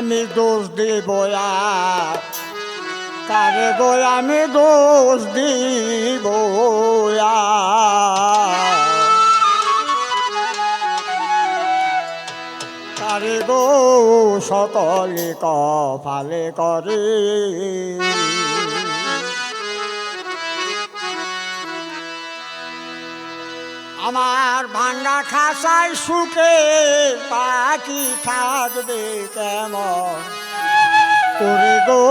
আমি দোষ দিব কারে গো আমি দোষ দিব কারে গো সকলে কপালে করে। আমার ভাঙ্গা খাসায় সুখে পাখি থাকবে কেমন? করে গো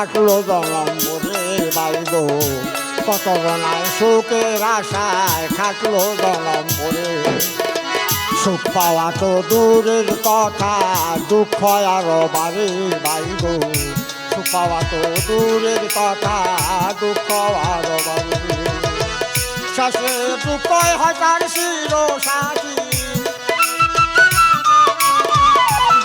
থাকল দলম্বরে বাইব কত গলায় সুখের আশায় থাকল দলম্বরে সুখ পাওয়া তো দূরের কথা, দুঃখ আরও বাড়ি বাইব সুখ পাওয়া তো দূরের কথা, দুঃখ আরও বাড়ি শেষে দুঃখ হাজার শির সাথী।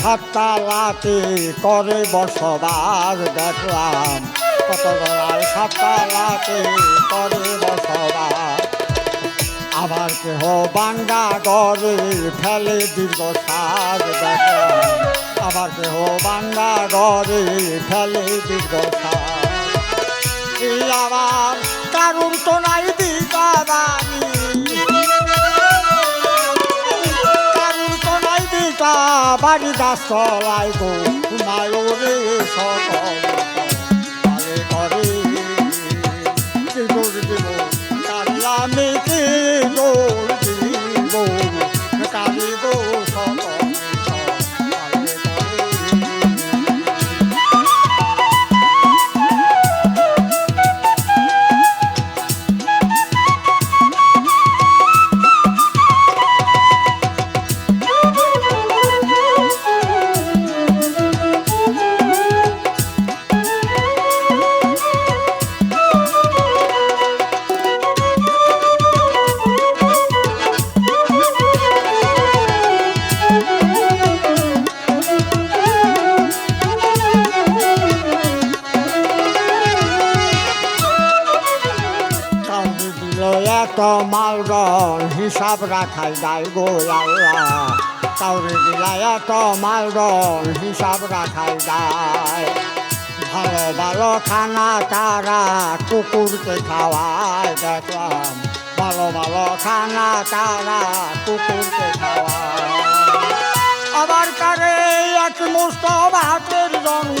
সাতটা লাতি করে বসবাস দেখলাম। কত জনার সাতটা লাতি করে বসবাস আবার কেহ বাঙ্গা গরে ফেলে দীর্ঘ সাজ দেখলাম। আবার কেহ বাঙ্গা গড়ে ফেলে দীর্ঘ সাজ আবার কারণ তো নাই দিকা বাণী দিকা বাড়ি গাছ তলাই গো। মায়োরে সকল করে। কি দৌড় দিব কারি আমি কি দৌড় এত মালগণ হিসাব রাখাই দায় গো আল্লাহ। কাউরে দিল এত মালগণ হিসাব রাখাই দায় ভালো ভালো খানা তারা কুকুরকে খাওয়ায়, দেখলাম ভালো ভালো খানা তারা কুকুরকে খাওয়ায়। আবার কারে এক মুষ্ট ভাতের জন্য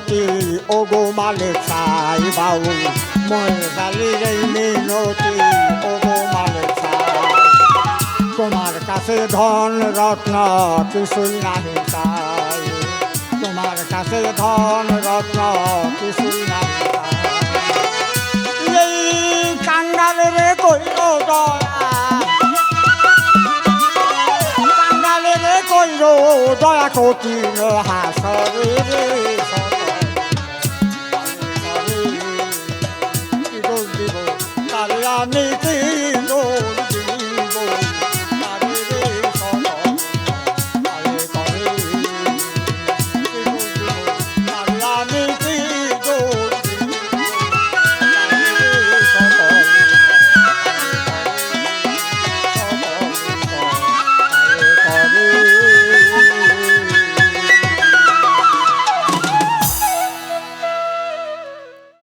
মিনতি ও গো মালে চাই বাউ মই গালির মিনতি ও গো মালে তোমার কাছে ধন, রত্ন কিছুই নাহি চাই তোমার কাছে ধন, রত্ন কিছুই নাহি এই কাঙ্গালে রে কইল দয়া। কাঙ্গালে রে কইল দয়া, কঠিন হাসরে রে।